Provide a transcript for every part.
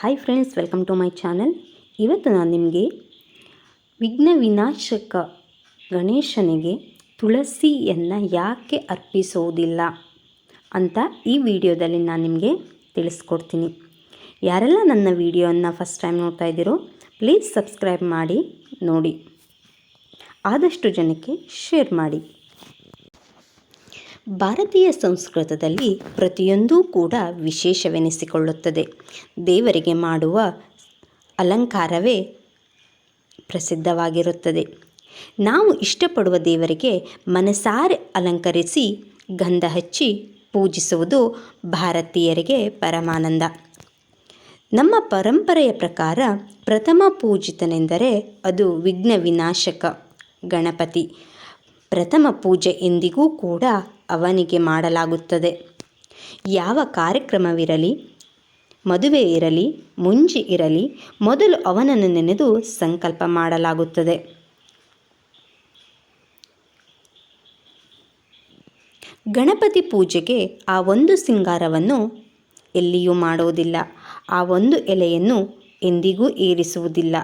Hi friends welcome to my channel ಇವತ್ತು ನಾನು ನಿಮಗೆ ವಿಘ್ನ ವಿನಾಶಕ ಗಣೇಶನಿಗೆ ತುಳಸಿಯನ್ನು ಯಾಕೆ ಅರ್ಪಿಸೋದಿಲ್ಲ ಅಂತ ಈ ವಿಡಿಯೋದಲ್ಲಿ ನಾನು ನಿಮಗೆ ತಿಳಿಸ್ಕೊಡ್ತೀನಿ. ಯಾರೆಲ್ಲ ನನ್ನ ವಿಡಿಯೋನ ಫಸ್ಟ್ ಟೈಮ್ ನೋಡ್ತಾ ಇದ್ದೀರೋ ಪ್ಲೀಸ್ ಸಬ್ಸ್ಕ್ರೈಬ್ ಮಾಡಿ, ನೋಡಿ. ಆದಷ್ಟು ಜನಕ್ಕೆ ಶೇರ್ ಮಾಡಿ. ಭಾರತೀಯ ಸಂಸ್ಕೃತದಲ್ಲಿ ಪ್ರತಿಯೊಂದೂ ಕೂಡ ವಿಶೇಷವೆನಿಸಿಕೊಳ್ಳುತ್ತದೆ. ದೇವರಿಗೆ ಮಾಡುವ ಅಲಂಕಾರವೇ ಪ್ರಸಿದ್ಧವಾಗಿರುತ್ತದೆ. ನಾವು ಇಷ್ಟಪಡುವ ದೇವರಿಗೆ ಮನಸಾರೆ ಅಲಂಕರಿಸಿ ಗಂಧ ಹಚ್ಚಿ ಪೂಜಿಸುವುದು ಭಾರತೀಯರಿಗೆ ಪರಮಾನಂದ. ನಮ್ಮ ಪರಂಪರೆಯ ಪ್ರಕಾರ ಪ್ರಥಮ ಪೂಜಿತನೆಂದರೆ ಅದು ವಿಘ್ನ ವಿನಾಶಕ ಗಣಪತಿ. ಪ್ರಥಮ ಪೂಜೆ ಎಂದಿಗೂ ಕೂಡ ಅವನಿಗೆ ಮಾಡಲಾಗುತ್ತದೆ. ಯಾವ ಕಾರ್ಯಕ್ರಮವಿರಲಿ, ಮದುವೆ ಇರಲಿ ಮುಂಜಿ ಇರಲಿ, ಮೊದಲು ಅವನನ್ನು ನೆನೆದು ಸಂಕಲ್ಪ ಮಾಡಲಾಗುತ್ತದೆ. ಗಣಪತಿ ಪೂಜೆಗೆ ಆ ಒಂದು ಸಿಂಗಾರವನ್ನು ಎಲ್ಲಿಯೂ ಮಾಡುವುದಿಲ್ಲ ಆ ಒಂದು ಎಲೆಯನ್ನು ಎಂದಿಗೂ ಏರಿಸುವುದಿಲ್ಲ.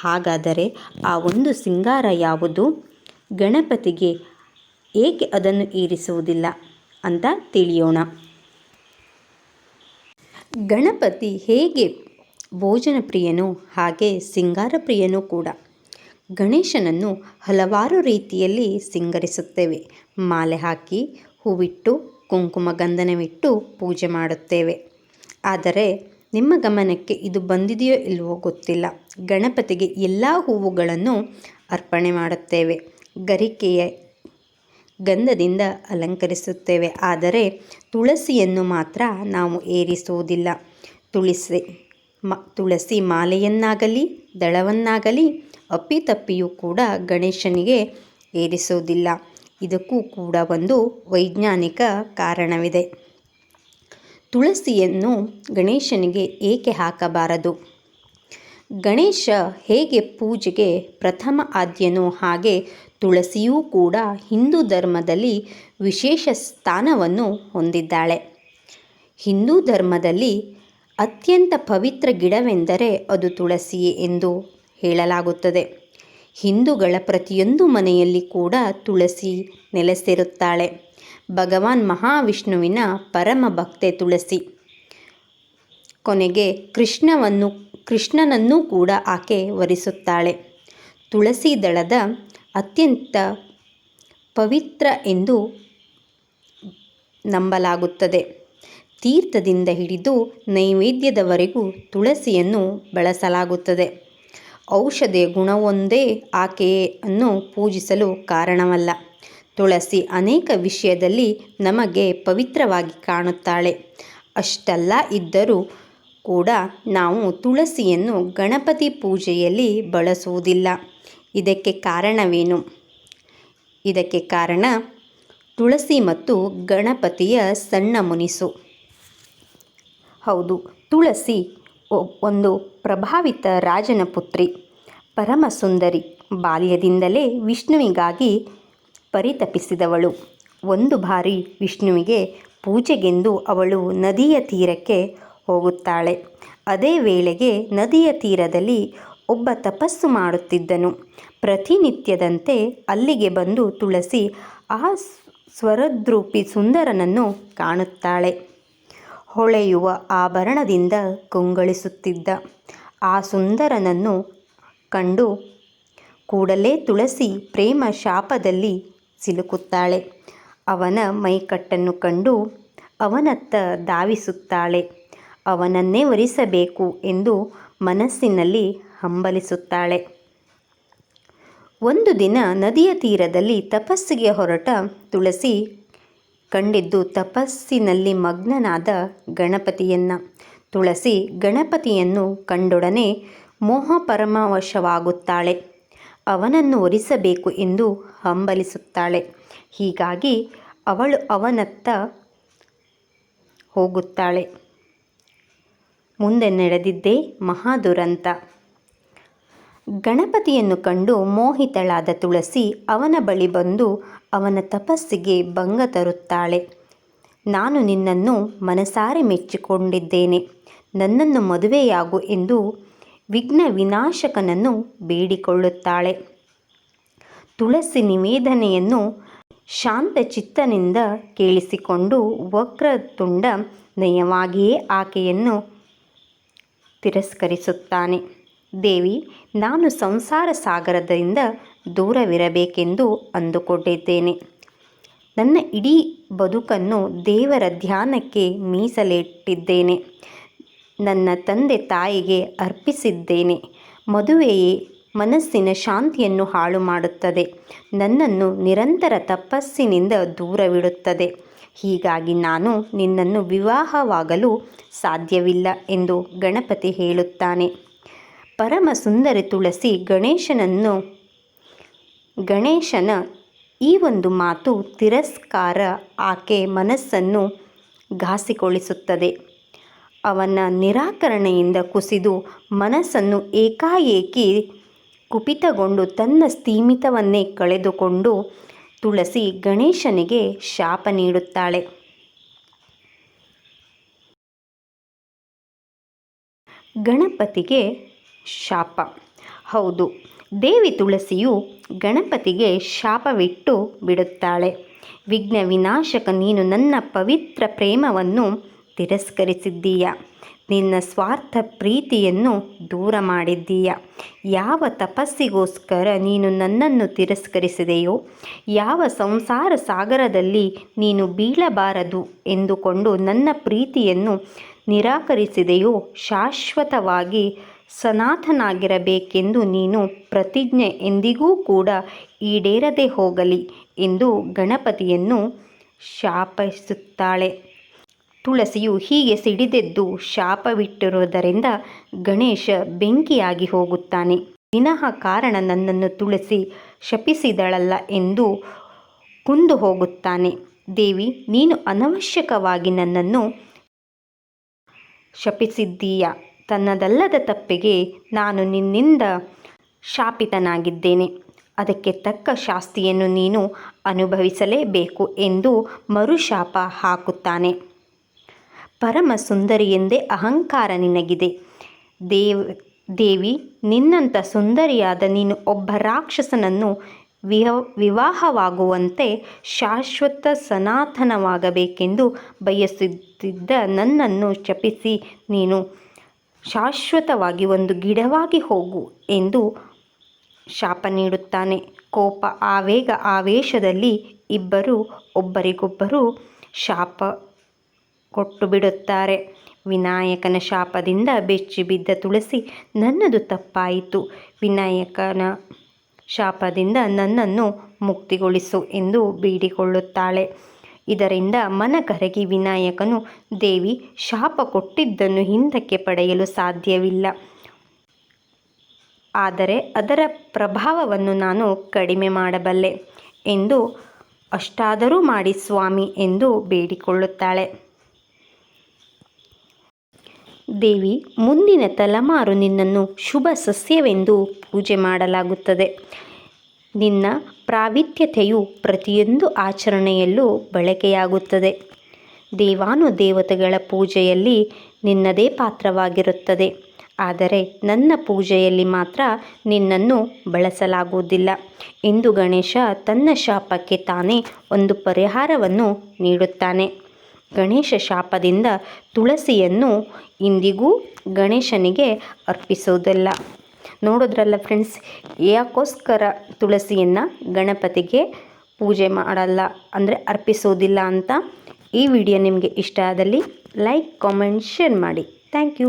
ಹಾಗಾದರೆ ಆ ಒಂದು ಸಿಂಗಾರ ಯಾವುದು? ಗಣಪತಿಗೆ ಏಕೆ ಅದನ್ನು ಏರಿಸುವುದಿಲ್ಲ ಅಂತ ತಿಳಿಯೋಣ. ಗಣಪತಿ ಹೇಗೆ ಭೋಜನ ಪ್ರಿಯನೋ ಹಾಗೆ ಸಿಂಗಾರ ಪ್ರಿಯನೂ ಕೂಡ. ಗಣೇಶನನ್ನು ಹಲವಾರು ರೀತಿಯಲ್ಲಿ ಸಿಂಗರಿಸುತ್ತೇವೆ. ಮಾಲೆ ಹಾಕಿ, ಹೂವಿಟ್ಟು, ಕುಂಕುಮ ಗಂಧನವಿಟ್ಟು ಪೂಜೆ ಮಾಡುತ್ತೇವೆ. ಆದರೆ ನಿಮ್ಮ ಗಮನಕ್ಕೆ ಇದು ಬಂದಿದೆಯೋ ಇಲ್ಲವೋ ಗೊತ್ತಿಲ್ಲ. ಗಣಪತಿಗೆ ಎಲ್ಲ ಹೂವುಗಳನ್ನು ಅರ್ಪಣೆ ಮಾಡುತ್ತೇವೆ. ಗರಿಕೆಯ ಗಂಧದಿಂದ ಅಲಂಕರಿಸುತ್ತೇವೆ. ಆದರೆ ತುಳಸಿಯನ್ನು ಮಾತ್ರ ನಾವು ಏರಿಸುವುದಿಲ್ಲ. ತುಳಸಿ ಮ, ತುಳಸಿ ಮಾಲೆಯನ್ನಾಗಲಿ, ದಳವನ್ನಾಗಲಿ, ಅಪ್ಪಿತಪ್ಪಿಯೂ ಕೂಡ ಗಣೇಶನಿಗೆ ಏರಿಸುವುದಿಲ್ಲ. ಇದಕ್ಕೂ ಕೂಡ ಒಂದು ವೈಜ್ಞಾನಿಕ ಕಾರಣವಿದೆ. ತುಳಸಿಯನ್ನು ಗಣೇಶನಿಗೆ ಏಕೆ ಹಾಕಬಾರದು? ಗಣೇಶ ಹೇಗೆ ಪೂಜೆಗೆ ಪ್ರಥಮ ಆದ್ಯನೋ ಹಾಗೆ ತುಳಸಿಯೂ ಕೂಡ ಹಿಂದೂ ಧರ್ಮದಲ್ಲಿ ವಿಶೇಷ ಸ್ಥಾನವನ್ನು ಹೊಂದಿದ್ದಾಳೆ. ಹಿಂದೂ ಧರ್ಮದಲ್ಲಿ ಅತ್ಯಂತ ಪವಿತ್ರ ಗಿಡವೆಂದರೆ ಅದು ತುಳಸಿಯೇ ಎಂದು ಹೇಳಲಾಗುತ್ತದೆ. ಹಿಂದೂಗಳ ಪ್ರತಿಯೊಂದು ಮನೆಯಲ್ಲಿ ಕೂಡ ತುಳಸಿ ನೆಲೆಸಿರುತ್ತಾಳೆ. ಭಗವಾನ್ ಮಹಾವಿಷ್ಣುವಿನ ಪರಮ ಭಕ್ತೆ ತುಳಸಿ. ಕೊನೆಗೆ ಕೃಷ್ಣವನ್ನು ಕೃಷ್ಣನನ್ನೂ ಕೂಡ ಆಕೆ ವರಿಸುತ್ತಾಳೆ. ತುಳಸಿ ದಳದ ಅತ್ಯಂತ ಪವಿತ್ರ ಎಂದು ನಂಬಲಾಗುತ್ತದೆ. ತೀರ್ಥದಿಂದ ಹಿಡಿದು ನೈವೇದ್ಯದವರೆಗೂ ತುಳಸಿಯನ್ನು ಬಳಸಲಾಗುತ್ತದೆ. ಔಷಧಿ ಗುಣವೊಂದೇ ಆಕೆಯನ್ನು ಪೂಜಿಸಲು ಕಾರಣವಲ್ಲ. ತುಳಸಿ ಅನೇಕ ವಿಷಯದಲ್ಲಿ ನಮಗೆ ಪವಿತ್ರವಾಗಿ ಕಾಣುತ್ತಾಳೆ. ಅಷ್ಟಲ್ಲ ಇದ್ದರೂ ಕೂಡ ನಾವು ತುಳಸಿಯನ್ನು ಗಣಪತಿ ಪೂಜೆಯಲ್ಲಿ ಬಳಸುವುದಿಲ್ಲ. ಇದಕ್ಕೆ ಕಾರಣವೇನು? ಇದಕ್ಕೆ ಕಾರಣ ತುಳಸಿ ಮತ್ತು ಗಣಪತಿಯ ಸಣ್ಣ ಮುನಿಸು. ಹೌದು, ತುಳಸಿ ಒಂದು ಪ್ರಭಾವಿತ ರಾಜನ ಪುತ್ರಿ. ಪರಮ ಸುಂದರಿ ಬಾಲ್ಯದಿಂದಲೇ ವಿಷ್ಣುವಿಗಾಗಿ ಪರಿತಪಿಸಿದವಳು. ಒಂದು ಬಾರಿ ವಿಷ್ಣುವಿಗೆ ಪೂಜೆಗೆಂದು ಅವಳು ನದಿಯ ತೀರಕ್ಕೆ ಹೋಗುತ್ತಾಳೆ. ಅದೇ ವೇಳೆಗೆ ನದಿಯ ತೀರದಲ್ಲಿ ಒಬ್ಬ ತಪಸ್ಸು ಮಾಡುತ್ತಿದ್ದನು. ಪ್ರತಿನಿತ್ಯದಂತೆ ಅಲ್ಲಿಗೆ ಬಂದು ತುಳಸಿ ಆ ಸ್ವರದ್ರೂಪಿ ಸುಂದರನನ್ನು ಕಾಣುತ್ತಾಳೆ. ಹೊಳೆಯುವ ಆಭರಣದಿಂದ ಕುಂಗಳಿಸುತ್ತಿದ್ದ ಆ ಸುಂದರನನ್ನು ಕಂಡು ಕೂಡಲೇ ತುಳಸಿ ಪ್ರೇಮ ಶಾಪದಲ್ಲಿ ಸಿಲುಕುತ್ತಾಳೆ. ಅವನ ಮೈಕಟ್ಟನ್ನು ಕಂಡು ಅವನತ್ತ ಧಾವಿಸುತ್ತಾಳೆ. ಅವನನ್ನೇ ವರಿಸಬೇಕು ಎಂದು ಮನಸ್ಸಿನಲ್ಲಿ ಹಂಬಲಿಸುತ್ತಾಳೆ. ಒಂದು ದಿನ ನದಿಯ ತೀರದಲ್ಲಿ ತಪಸ್ಸಿಗೆ ಹೊರಟ ತುಳಸಿ ಕಂಡಿದ್ದು ತಪಸ್ಸಿನಲ್ಲಿ ಮಗ್ನನಾದ ಗಣಪತಿಯನ್ನ. ತುಳಸಿ ಗಣಪತಿಯನ್ನು ಕಂಡೊಡನೆ ಮೋಹ ಪರಮವಶವಾಗುತ್ತಾಳೆ. ಅವನನ್ನು ಒರಿಸಬೇಕು ಎಂದು ಹಂಬಲಿಸುತ್ತಾಳೆ. ಹೀಗಾಗಿ ಅವಳು ಅವನತ್ತ ಹೋಗುತ್ತಾಳೆ. ಮುಂದೆ ನಡೆದಿದ್ದೇ ಮಹಾದುರಂತ. ಗಣಪತಿಯನ್ನು ಕಂಡು ಮೋಹಿತಳಾದ ತುಳಸಿ ಅವನ ಬಳಿ ಬಂದು ಅವನ ತಪಸ್ಸಿಗೆ ಭಂಗ ತರುತ್ತಾಳೆ. ನಾನು ನಿನ್ನನ್ನು ಮನಸಾರೆ ಮೆಚ್ಚಿಕೊಂಡಿದ್ದೇನೆ. ನನ್ನನ್ನು ಮದುವೆಯಾಗು ಎಂದು ವಿಘ್ನ ವಿನಾಶಕನನ್ನು ಬೇಡಿಕೊಳ್ಳುತ್ತಾಳೆ. ತುಳಸಿ ನಿವೇದನೆಯನ್ನು ಶಾಂತ ಚಿತ್ತನಿಂದ ಕೇಳಿಸಿಕೊಂಡು ವಕ್ರತುಂಡ ನಯವಾಗಿಯೇ ಆಕೆಯನ್ನು ತಿರಸ್ಕರಿಸುತ್ತಾನೆ. ದೇವಿ, ನಾನು ಸಂಸಾರ ಸಾಗರದಿಂದ ದೂರವಿರಬೇಕೆಂದು ಅಂದುಕೊಂಡಿದ್ದೇನೆ ನನ್ನ ಇಡೀ ಬದುಕನ್ನು ದೇವರ ಧ್ಯಾನಕ್ಕೆ ಮೀಸಲಿಟ್ಟಿದ್ದೇನೆ. ನನ್ನ ತಂದೆ ತಾಯಿಗೆ ಅರ್ಪಿಸಿದ್ದೇನೆ. ಮದುವೆಯೇ ಮನಸ್ಸಿನ ಶಾಂತಿಯನ್ನು ಹಾಳು ಮಾಡುತ್ತದೆ ನನ್ನನ್ನು ನಿರಂತರ ತಪಸ್ಸಿನಿಂದ ದೂರವಿಡುತ್ತದೆ. ಹೀಗಾಗಿ ನಾನು ನಿನ್ನನ್ನು ವಿವಾಹವಾಗಲು ಸಾಧ್ಯವಿಲ್ಲ ಎಂದು ಗಣಪತಿ ಹೇಳುತ್ತಾನೆ. ಪರಮ ಸುಂದರಿ ತುಳಸಿ ಗಣೇಶನನ್ನು, ಗಣೇಶನ ಈ ಒಂದು ಮಾತು ತಿರಸ್ಕಾರ ಆಕೆ ಮನಸ್ಸನ್ನು ಘಾಸಿಕೊಳಿಸುತ್ತದೆ ಅವನ ನಿರಾಕರಣೆಯಿಂದ ಕುಸಿದು ಮನಸ್ಸನ್ನು ಏಕಾಏಕಿ ಕುಪಿತಗೊಂಡು ತನ್ನ ಸ್ಥೀಮಿತವನ್ನೇ ಕಳೆದುಕೊಂಡು ತುಳಸಿ ಗಣೇಶನಿಗೆ ಶಾಪ ನೀಡುತ್ತಾಳೆ. ಗಣಪತಿಗೆ ಶಾಪ. ಹೌದು, ದೇವಿ ತುಳಸಿಯು ಗಣಪತಿಗೆ ಶಾಪವಿಟ್ಟು ಬಿಡುತ್ತಾಳೆ. ವಿಘ್ನ ವಿನಾಶಕ ನೀನು ನನ್ನ ಪವಿತ್ರ ಪ್ರೇಮವನ್ನು ತಿರಸ್ಕರಿಸಿದ್ದೀಯ? ನಿನ್ನ ಸ್ವಾರ್ಥ ಪ್ರೀತಿಯನ್ನು ದೂರ ಮಾಡಿದ್ದೀಯ. ಯಾವ ತಪಸ್ಸಿಗೋಸ್ಕರ ನೀನು ನನ್ನನ್ನು ತಿರಸ್ಕರಿಸಿದೆಯೋ, ಯಾವ ಸಂಸಾರ ಸಾಗರದಲ್ಲಿ ನೀನು ಬೀಳಬಾರದು ಎಂದುಕೊಂಡು ನನ್ನ ಪ್ರೀತಿಯನ್ನು ನಿರಾಕರಿಸಿದೆಯೋ, ಶಾಶ್ವತವಾಗಿ ಸನಾತನಾಗಿರಬೇಕೆಂದು ನೀನು ಪ್ರತಿಜ್ಞೆ ಎಂದಿಗೂ ಕೂಡ ಈಡೇರದೆ ಹೋಗಲಿ ಎಂದು ಗಣಪತಿಯನ್ನು ಶಾಪಿಸುತ್ತಾಳೆ. ತುಳಸಿಯು ಹೀಗೆ ಸಿಡಿದೆದ್ದು ಶಾಪವಿಟ್ಟಿರುವುದರಿಂದ ಗಣೇಶ ಬೆಂಕಿಯಾಗಿ ಹೋಗುತ್ತಾನೆ. ವಿನಃ ಕಾರಣ ನನ್ನನ್ನು ತುಳಸಿ ಶಪಿಸಿದಳಲ್ಲ ಎಂದು ಕುಂದು ಹೋಗುತ್ತಾನೆ. ದೇವಿ, ನೀನು ಅನವಶ್ಯಕವಾಗಿ ನನ್ನನ್ನು ಶಪಿಸಿದ್ದೀಯ? ತನ್ನದಲ್ಲದ ತಪ್ಪಿಗೆ ನಾನು ನಿನ್ನಿಂದ ಶಾಪಿತನಾಗಿದ್ದೇನೆ. ಅದಕ್ಕೆ ತಕ್ಕ ಶಾಸ್ತಿಯನ್ನು ನೀನು ಅನುಭವಿಸಲೇಬೇಕು ಎಂದು ಮರುಶಾಪ ಹಾಕುತ್ತಾನೆ. ಪರಮ ಸುಂದರಿ ಎಂದೇ ಅಹಂಕಾರ ನಿನಗಿದೆ. ದೇವ್, ದೇವಿ, ನಿನ್ನಂಥ ಸುಂದರಿಯಾದ ನೀನು ಒಬ್ಬ ರಾಕ್ಷಸನನ್ನು ವಿಹ, ವಿವಾಹವಾಗುವಂತೆ ಶಾಶ್ವತ ಸನಾತನವಾಗಬೇಕೆಂದು ಬಯಸುತ್ತಿದ್ದ ನನ್ನನ್ನು ಶಪಿಸಿ ನೀನು ಶಾಶ್ವತವಾಗಿ ಒಂದು ಗಿಡವಾಗಿ ಹೋಗು ಎಂದು ಶಾಪ ನೀಡುತ್ತಾನೆ. ಕೋಪ, ಆವೇಗ, ಆವೇಶದಲ್ಲಿ ಇಬ್ಬರು ಒಬ್ಬರಿಗೊಬ್ಬರು ಶಾಪ ಕೊಟ್ಟು ಬಿಡುತ್ತಾರೆ ವಿನಾಯಕನ ಶಾಪದಿಂದ ಬೆಚ್ಚಿ ಬಿದ್ದ ತುಳಸಿ ನನ್ನದು ತಪ್ಪಾಯಿತು. ವಿನಾಯಕನ ಶಾಪದಿಂದ ನನ್ನನ್ನು ಮುಕ್ತಿಗೊಳಿಸು ಎಂದು ಬೇಡಿಕೊಳ್ಳುತ್ತಾಳೆ. ಇದರಿಂದ ಮನ ಕರಗಿ ವಿನಾಯಕನು, ದೇವಿ, ಶಾಪ ಕೊಟ್ಟಿದ್ದನ್ನು ಹಿಂದಕ್ಕೆ ಪಡೆಯಲು ಸಾಧ್ಯವಿಲ್ಲ. ಆದರೆ ಅದರ ಪ್ರಭಾವವನ್ನು ನಾನು ಕಡಿಮೆ ಮಾಡಬಲ್ಲೆ ಎಂದು ಅಷ್ಟಾದರೂ ಮಾಡಿ ಸ್ವಾಮಿ ಎಂದು ಬೇಡಿಕೊಳ್ಳುತ್ತಾಳೆ. ದೇವಿ, ಮುಂದಿನ ತಲೆಮಾರು ನಿನ್ನನ್ನು ಶುಭ ಸಸ್ಯವೆಂದು ಪೂಜೆ ಮಾಡಲಾಗುತ್ತದೆ. ನಿನ್ನ ಪ್ರಾವಿತ್ಯತೆಯು ಪ್ರತಿಯೊಂದು ಆಚರಣೆಯಲ್ಲೂ ಬಳಕೆಯಾಗುತ್ತದೆ. ದೇವಾನು ದೇವತೆಗಳ ಪೂಜೆಯಲ್ಲಿ ನಿನ್ನದೇ ಪಾತ್ರವಾಗಿರುತ್ತದೆ. ಆದರೆ ನನ್ನ ಪೂಜೆಯಲ್ಲಿ ಮಾತ್ರ ನಿನ್ನನ್ನು ಬಳಸಲಾಗುವುದಿಲ್ಲ. ಎಂದು ಗಣೇಶ ತನ್ನ ಶಾಪಕ್ಕೆ ತಾನೇ ಒಂದು ಪರಿಹಾರವನ್ನು ನೀಡುತ್ತಾನೆ. ಗಣೇಶ ಶಾಪದಿಂದ ತುಳಸಿಯನ್ನು ಇಂದಿಗೂ ಗಣೇಶನಿಗೆ ಅರ್ಪಿಸೋದಿಲ್ಲ ನೋಡೋದ್ರಲ್ಲ ಫ್ರೆಂಡ್ಸ್ ಯಾಕೋಸ್ಕರ ತುಳಸಿಯನ್ನು ಗಣಪತಿಗೆ ಪೂಜೆ ಮಾಡಲ್ಲ ಅಂದರೆ ಅರ್ಪಿಸೋದಿಲ್ಲ ಅಂತ ಈ ವಿಡಿಯೋ ನಿಮಗೆ ಇಷ್ಟ ಆದಲ್ಲಿ ಲೈಕ್ ಕಾಮೆಂಟ್ ಶೇರ್ ಮಾಡಿ. Thank you